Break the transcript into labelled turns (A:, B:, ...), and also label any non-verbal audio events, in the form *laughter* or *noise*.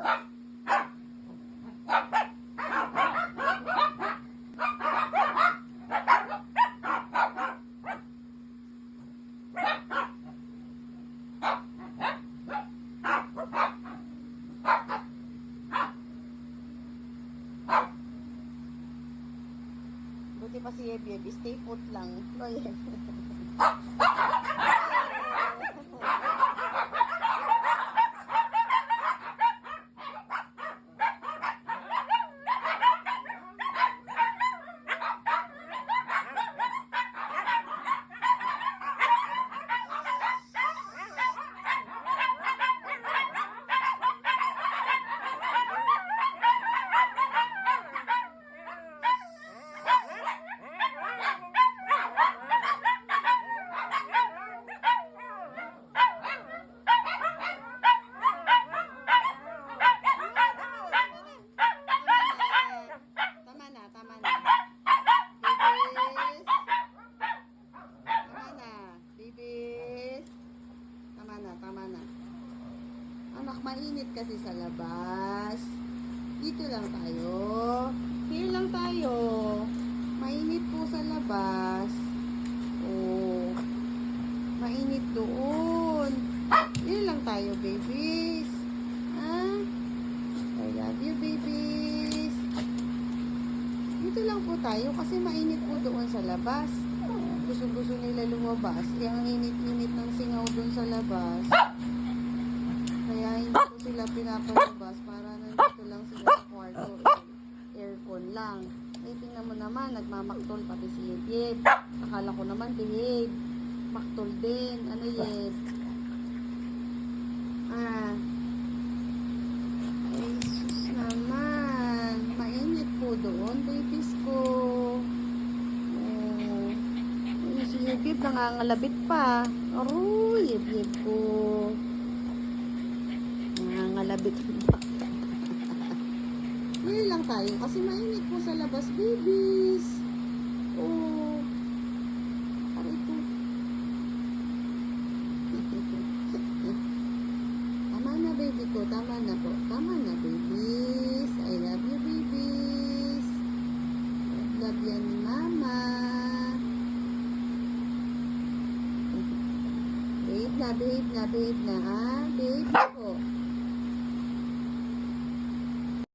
A: Buti pa si Yeb Yeb, stay put lang. *laughs* No, Yeb. Anak, mainit kasi sa labas. Dito lang tayo. Here lang tayo. Mainit po sa labas. Oh. Mainit doon. Here lang tayo, babies. Ha? I love you, babies. Dito lang po tayo kasi mainit po doon sa labas. Gusto-gusto nila lumabas. Eh, ang init-init ng singaw doon sa labas. Kaya hindi ko sila pinapalabas para nandito lang sila sa kwarto. Aircon lang. Eh, tingnan mo naman, nagmamaktol pati si Yeb. Akala ko naman, behave. Maktol din. Ano Yeb? Ah. Ay, sus naman. Mainit po doon, babies ko. Oh. Ay, si Yeb nangangalabit pa. Aroy, Yeb Yeb ko. Nangangalabit pa. *laughs* Ngayon lang tayo kasi mainit po sa labas, babies. Oh. Aray ko. *laughs* Tama na, baby ko. Tama na po. Tama na, babies. I love you, babies. Love yan ni mama. Babe na, babe na, babe na, ha? Babe ko.